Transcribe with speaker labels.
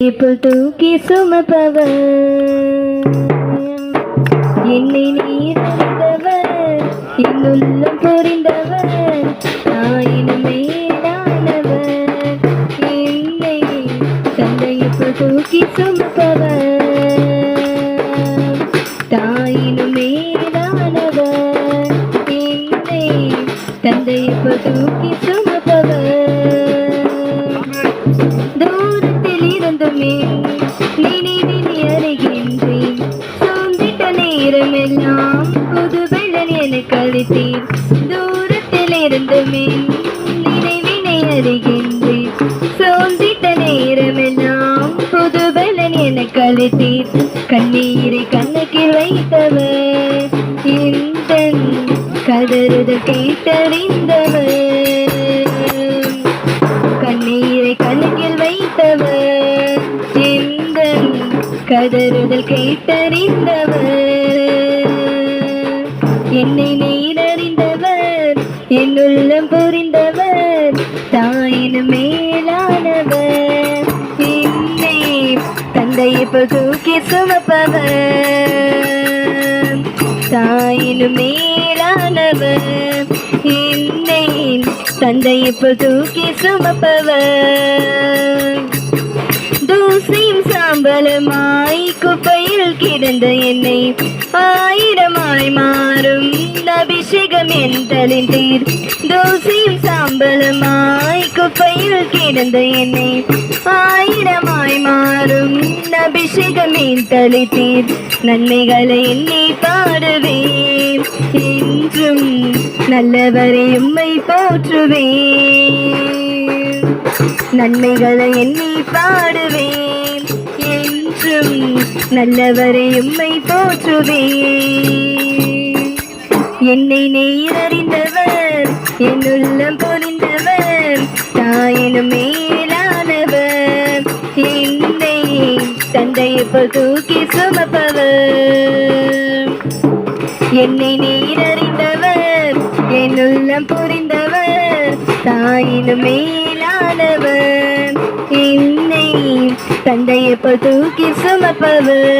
Speaker 1: இப்போ தூக்கி சுமப்பவர். என்னை நீர் அறிந்தவர் என்னுள்ளம் புரிந்தவர். தாயினும் மேலானவர் என்னை தந்தை இப்போ தூக்கி சுமப்பவர். தாயினும் மேலானவர். என்னை தந்தை இப்போ தூக்கி சொந்தமே நினைவில் இருந்துமே நினைவினை அறிகின்றேன் சோர்ந்திட்ட நேரமெல்லாம் புது வெள்ளன் எனக்கு அளித்தீர். தூரத்தில் இருந்துமே நினைவினை அறிகின்றேன் சோர்ந்திட்ட நேரமெல்லாம் புது வெள்ளன் எனக்கு அளித்தீர். கண்ணீரை கண்ணுக்கில் வைத்தவர். இந்த கதறுத கேட்டறிந்தவர். கதறுதல் கேட்டறிந்தவர். என்னை நீரறிந்தவர் என்னுள்ளம் புரிந்தவர் தாயின் மேலானவர். என்னை தந்தை தூக்கி சுமப்பவர். தாயின் மேலானவர். என்னை தந்தை தூக்கி சுமப்பவர். தோசையும் சாம்பலமாய் குப்பையில் கிடந்த என்னை ஆயிரமாய் மாறும். அபிஷேகம் என் தலிந்தீர் தோசையும் சாம்பலமாய் குப்பையில் கிடந்த என்னை ஆயிரமாய் மாறும். அபிஷேகம் என் தளித்தீர் நன்மைகளை எண்ணி பாடுவேன். என்றும் நல்லவரை உம்மை போற்றுவேன். நன்மைகளை எண்ணி பாடுவேன். என்றும் நல்லவரை உம்மை போற்றுவேன். என்னை நெய்யறிந்தவர் என்னுள்ளம் பொறிந்தவர் தாயினும் மேலானவர். என்னை தந்தை இப்போ தூக்கி சுமப்பவர். என்னை நீரறிந்தவர் என்னுள்ளம் புரிந்தவர் தாயினும் மேலானவர் என்னை தந்தை எப்போ தூக்கி சுமப்பவர்